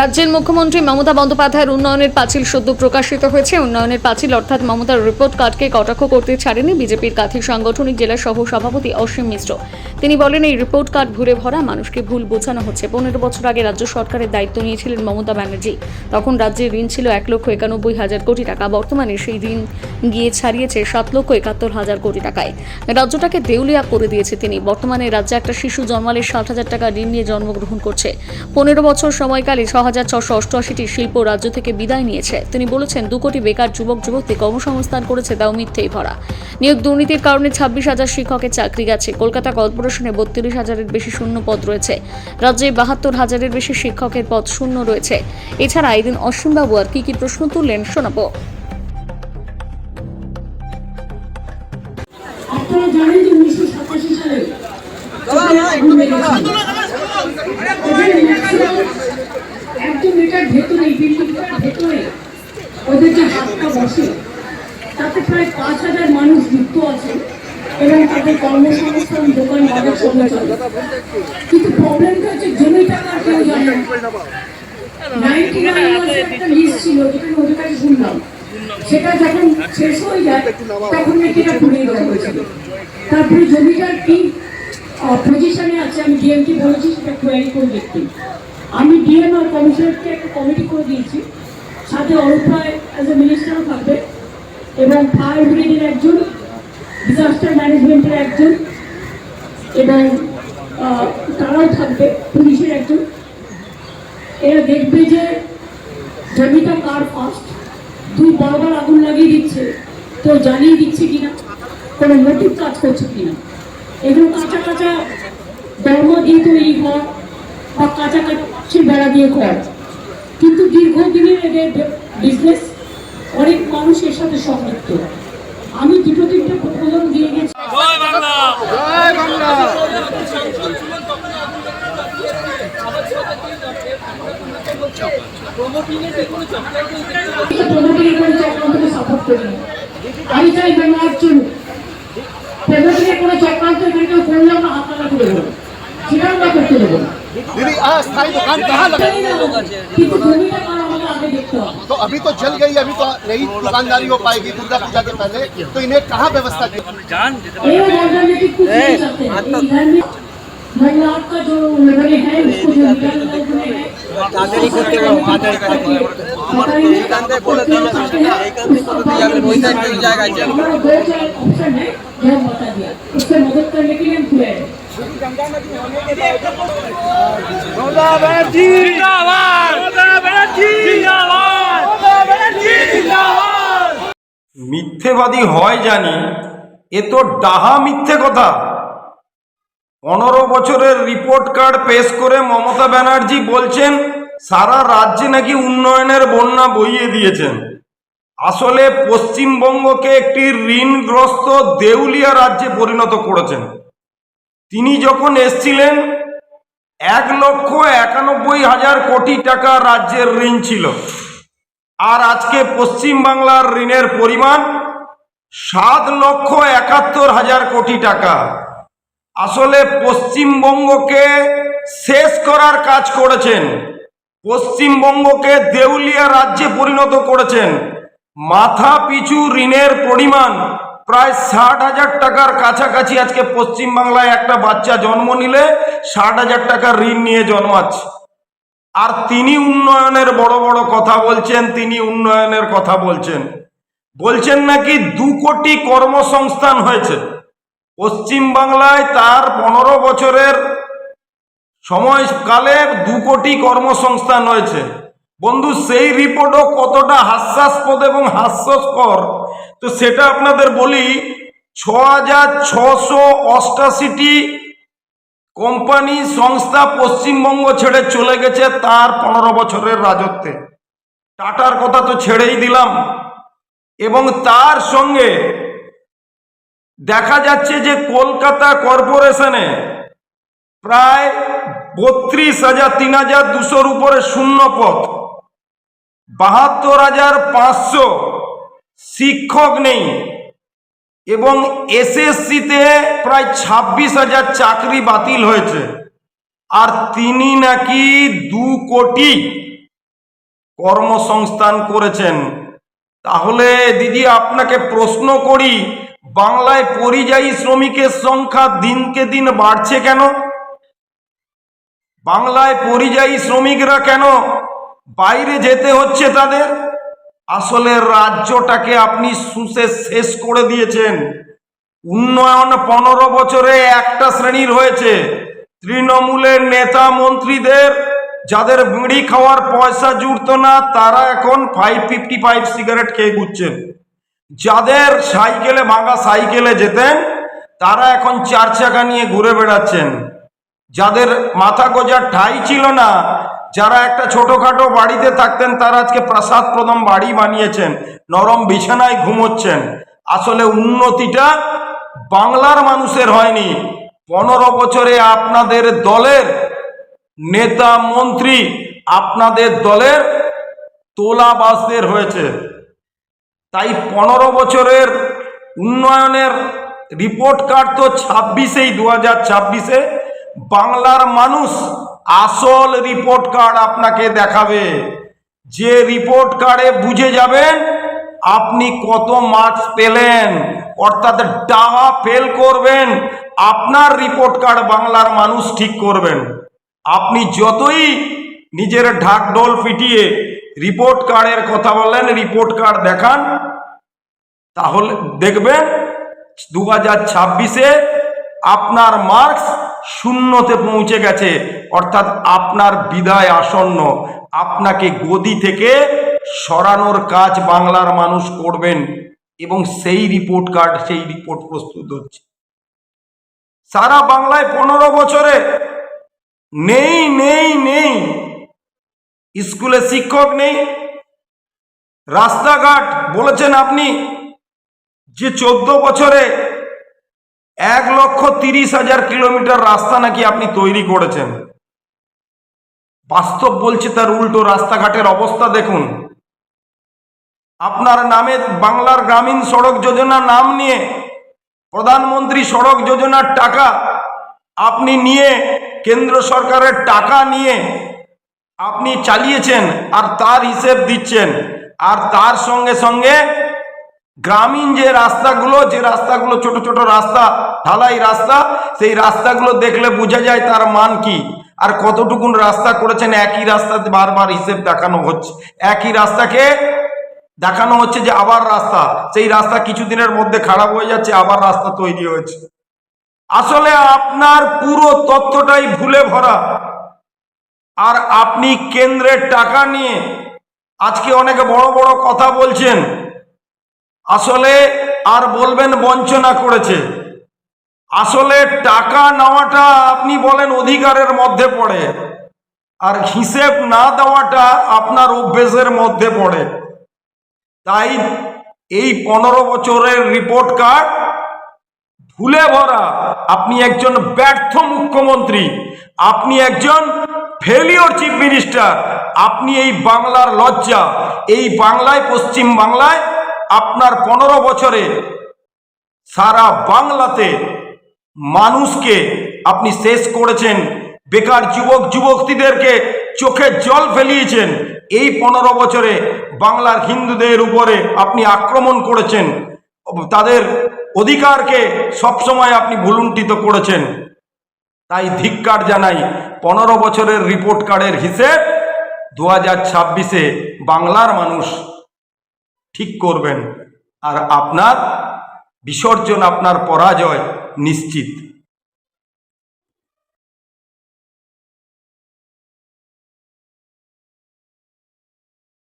রাজ্যের মুখ্যমন্ত্রী মমতা বন্দ্যোপাধ্যায়ের উন্নয়নের পাঁচিল সদ্য প্রকাশিত হয়েছে। উন্নয়নের পাঁচিল অর্থাৎ মমতার রিপোর্ট কার্ডকে কটাক্ষ করতে ছাড়েনি বিজেপির কাথি সাংগঠনিক জেলা সহ সভাপতি অসীম মিশ্র। তিনি বলেন, এই রিপোর্ট কার্ড ঘুরে ভরা, মানুষকে ভুল বোঝানো হচ্ছে। পনেরো বছর আগে রাজ্য সরকারের দায়িত্ব নিয়েছিলেন মমতা ব্যানার্জি। তখন রাজ্যের ঋণ ছিল এক লক্ষ একানব্বই হাজার কোটি টাকা। বর্তমানে সেই ঋণ গিয়ে ছাড়িয়েছে সাত লক্ষ একাত্তর হাজার কোটি টাকায়। রাজ্যটাকে দেউলিয়া করে দিয়েছে তিনি। বর্তমানে রাজ্যে একটা শিশু জন্মালে ষাট হাজার টাকা ঋণ নিয়ে জন্মগ্রহণ করছে। পনেরো বছর সময়কালে ছ হাজার ছশো অষ্টআশিটি শিল্প রাজ্য থেকে বিদায় নিয়েছে তিনি বলেছেন দু কোটি বেকার যুবক যুবতী কর্মসংস্থান করেছে তাও মিথ্যেই ভরা নিয়োগ দুর্নীতির কারণে ছাব্বিশ হাজার শিক্ষকের চাকরি গেছে কলকাতা কর্পোরেশনে বত্রিশ হাজারের বেশি শূন্য পদ রয়েছে রাজ্যে বাহাত্তর হাজারের বেশি শিক্ষকের পদ শূন্য রয়েছে এছাড়া এদিন অসীমবাবু আর কি কি প্রশ্ন তুললেন শোনাবো আপনারা জানেন যে উনিশশো সাতাশি সালে একশো মিটার ভেতরে ভেতরে ওদের যে হাতটা বসে, তাতে প্রায় পাঁচ হাজার মানুষ যুক্ত আছে এবং তাদের কর্মসংস্থান, দোকান, বাজার সঙ্গে চলে। কিন্তু প্রবলেমটা হচ্ছে জমি টাকা কেউ জানে ওদের কাছে শুনলাম সেটা যখন শেষ হয়ে যায়, তখন তারপরে জমিটার কি পজিশনে আছে, আমি ডিএমকে বলেছি, সেটা কোয়ারি করে দেখতে আমি ডিএম আর কমিশনারকে একটা কমিটি করে দিয়েছি। সাথে অরূপ রায় অ্যাজ এ মিনিস্টারও থাকবে এবং ফায়ার ব্রিগেডের একজন ডিজাস্টার ম্যানেজমেন্টের একজন এবং তারাও থাকবে, পুলিশের একজন। এরা দেখবে যে জমিটা কার ফার্স্ট দুই বারবার আগুন লাগিয়ে দিচ্ছে। কেউ জানিয়ে দিচ্ছে কিনা? কোনো মোটিভ কাজ করছে কিনা? এগুলো কাঁচা কাঁচা ধর্ম দিয়ে তৈরি ঘর বা কাঁচা কাঁচা কাছে বেড়া দিয়ে ঘর কিন্তু দীর্ঘদিনের এদের বিজনেস অনেক মানুষ এর সাথে সংযুক্ত আমি দুটো তিনটে প্রপোজাল দিয়ে গেছি। করে করি। আমি চাই বেমার চলুক প্রমোটিংয়ের কোনো চক্রান্ত এখানে কেউ করলে আমরা হাত করে দেবো। সেটা আমরা করতে দেবো না। दीदी अस्थायी दुकान कहाँ लगा? तो अभी तो जल गई अभी तो नई दुकानदारी हो पाएगी दुर्गा पूजा के पहले। तो इन्हें कहाँ व्यवस्था की? महिलाओं का जो করতে থেকে ওই জায়গা আছে মিথ্যেবাদী হয় জানি এ তো ডাহা মিথ্যে কথা। পনেরো বছরের রিপোর্ট কার্ড পেশ করে মমতা ব্যানার্জি বলছেন, সারা রাজ্যে নাকি উন্নয়নের বন্যা বইয়ে দিয়েছেন। আসলে পশ্চিমবঙ্গকে একটি ঋণগ্রস্ত দেউলিয়া রাজ্যে পরিণত করেছেন। তিনি যখন এসছিলেন, এক লক্ষ একানব্বই হাজার কোটি টাকা রাজ্যের ঋণ ছিল। আর আজকে পশ্চিমবাংলার ঋণের পরিমাণ সাত লক্ষ একাত্তর হাজার কোটি টাকা। আসলে পশ্চিমবঙ্গকে শেষ করার কাজ করেছেন। পশ্চিমবঙ্গকে দেউলিয়া রাজ্যে পরিণত করেছেন। মাথা পিছু ঋণের পরিমাণ প্রায় ষাট হাজার টাকার কাছাকাছি আজকে পশ্চিমবাংলায় একটা বাচ্চা জন্ম নিলে ষাট হাজার টাকার ঋণ নিয়ে জন্মাচ্ছে। আর তিনি উন্নয়নের বড় বড় কথা বলছেন, তিনি উন্নয়নের কথা বলছেন। বলছেন নাকি দু কোটি কর্মসংস্থান হয়েছে। পশ্চিমবাংলায় তার পনেরো বছরের সময়কালে দু কোটি কর্মসংস্থান হয়েছে বন্ধু, সেই রিপোর্টও কতটা হাস্যাস্পদ এবং হাস্যস্কর? তো সেটা আপনাদের বলি ছ হাজার ছশো অষ্টাশিটি কোম্পানি, সংস্থা পশ্চিমবঙ্গ ছেড়ে চলে গেছে তার পনেরো বছরের রাজত্বে। টাটার কথা তো ছেড়েই দিলাম। এবং তার সঙ্গে দেখা যাচ্ছে যে কলকাতা কর্পোরেশনে প্রায় বত্রিশ হাজার, তিন হাজার দুশোর উপরে শূন্য পদ বাহাত্তর হাজার পাঁচশো শিক্ষক নেই এবং এসএসসিতে প্রায় ছাব্বিশ হাজার চাকরি বাতিল হয়েছে। আর তিনি নাকি দু কোটি কর্মসংস্থান করেছেন। তাহলে দিদি, আপনাকে প্রশ্ন করি বাংলায় পরিযায়ী শ্রমিকের সংখ্যা দিনকে দিন বাড়ছে কেন? বাংলায় পরিযায়ী শ্রমিকরা কেন বাইরে যেতে হচ্ছে তাদের? আসলে রাজ্যটাকে আপনি সুসে শেষ করে দিয়েছেন। উন্নয়ন পনেরো বছরে একটা শ্রেণির হয়েছে। তৃণমূলের নেতা মন্ত্রীদের, যাদের বিড়ি খাওয়ার পয়সা জুড়ত না, তারা এখন ফাইভ ফিফটি ফাইভ সিগারেট খেয়ে ঘুরছেন যাদের সাইকেলে, ভাঙা সাইকেলে যেতেন, তারা এখন চার চাকা নিয়ে ঘুরে বেড়াচ্ছেন। যাদের মাথা গোজার ঠাই ছিল না, যারা একটা ছোটখাটো বাড়িতে থাকতেন, তারা আজকে প্রাসাদ প্রথম বাড়ি বানিয়েছেন, নরম বিছানায় ঘুমোচ্ছেন। আসলে উন্নতিটা বাংলার মানুষের হয়নি। পনেরো বছরে আপনাদের দলের নেতা, মন্ত্রী আপনাদের দলের তোলাবাসদের হয়েছে। তাই পনেরো বছরের উন্নয়নের রিপোর্ট কার্ড তো ছাব্বিশেই দু হাজার ছাব্বিশে। বাংলার মানুষ আসল রিপোর্ট কার্ড আপনাকে দেখাবে। যে রিপোর্ট কার্ডে বুঝে যাবেন আপনি কত মার্কস পেলেন। অর্থাৎ ডাহা ফেল করবেন, আপনার রিপোর্ট কার্ড বাংলার মানুষ ঠিক করবেন। আপনি যতই নিজের ঢাকঢোল পিটিয়ে রিপোর্ট কার্ডের কথা বলেন রিপোর্ট কার্ড দেখান তাহলে দেখবেন দু হাজার ছাব্বিশে আপনার মার্কস শূন্যতে পৌঁছে গেছে। অর্থাৎ আপনার বিদায় আসন্ন। আপনাকে গদি থেকে সরানোর কাজ বাংলার মানুষ করবেন এবং সেই রিপোর্ট কার্ড সেই রিপোর্ট প্রস্তুত হচ্ছে। সারা বাংলায় পনেরো বছরে নেই নেই নেই। স্কুলে শিক্ষক নেই। রাস্তাঘাট বলেছেন আপনি। যে চোদ্দ বছরে এক লক্ষ তিরিশ হাজার কিলোমিটার রাস্তা নাকি আপনি তৈরি করেছেন। বাস্তব বলছে তার উল্টো রাস্তাঘাটের অবস্থা দেখুন। আপনার নামে বাংলার গ্রামীণ সড়ক যোজনা নাম নিয়ে, প্রধানমন্ত্রী সড়ক যোজনার টাকা আপনি নিয়ে, কেন্দ্র সরকারের টাকা নিয়ে আপনি চালিয়েছেন আর তার হিসেব দিচ্ছেন। আর তার সঙ্গে সঙ্গে গ্রামীণ যে রাস্তাগুলো যে রাস্তাগুলো ছোট ছোট রাস্তা, ঢালাই রাস্তা, সেই রাস্তাগুলো দেখলে বোঝা যায় তার মান কি। আর কতটুকুন রাস্তা করেছেন, একই রাস্তাতে বারবার হিসেব দেখানো হচ্ছে। একই রাস্তাকে দেখানো হচ্ছে যে আবার রাস্তা, সেই রাস্তা কিছুদিনের মধ্যে খারাপ হয়ে যাচ্ছে, আবার রাস্তা তৈরি হয়েছে। আসলে আপনার পুরো তথ্যটাই ভুলে ভরা। আর আপনি কেন্দ্রের টাকা নিয়ে আজকে অনেক বড় বড় কথা বলছেন আসলে আর বলবেন বঞ্চনা করেছে। আসলে টাকা নেওয়াটা আপনি বলেন অধিকারের মধ্যে পড়ে, আর হিসেব না দেওয়াটা আপনার অভ্যেসের মধ্যে পড়ে। তাই এই পনেরো বছরের রিপোর্ট কার্ড ভুলে ভরা, আপনি একজন ব্যর্থ মুখ্যমন্ত্রী, আপনি একজন ফেলিওর চিফ মিনিস্টার আপনি এই বাংলার লজ্জা, এই বাংলায় পশ্চিম বাংলায় আপনার পনেরো বছরে সারা বাংলাতে মানুষকে আপনি শেষ করেছেন, বেকার যুবক যুবতীদেরকে চোখে জল ফেলিয়েছেন, এই পনেরো বছরে বাংলার হিন্দুদের উপরে আপনি আক্রমণ করেছেন, তাদের অধিকারকে সবসময় আপনি ভুলুণ্ঠিত করেছেন। তাই ধিক্কার জানাই, পনেরো বছরের রিপোর্ট কার্ডের হিসেব দু হাজার বাংলার মানুষ ঠিক করবেন। আর আপনার বিসর্জন আপনার পরাজয় নিশ্চিত।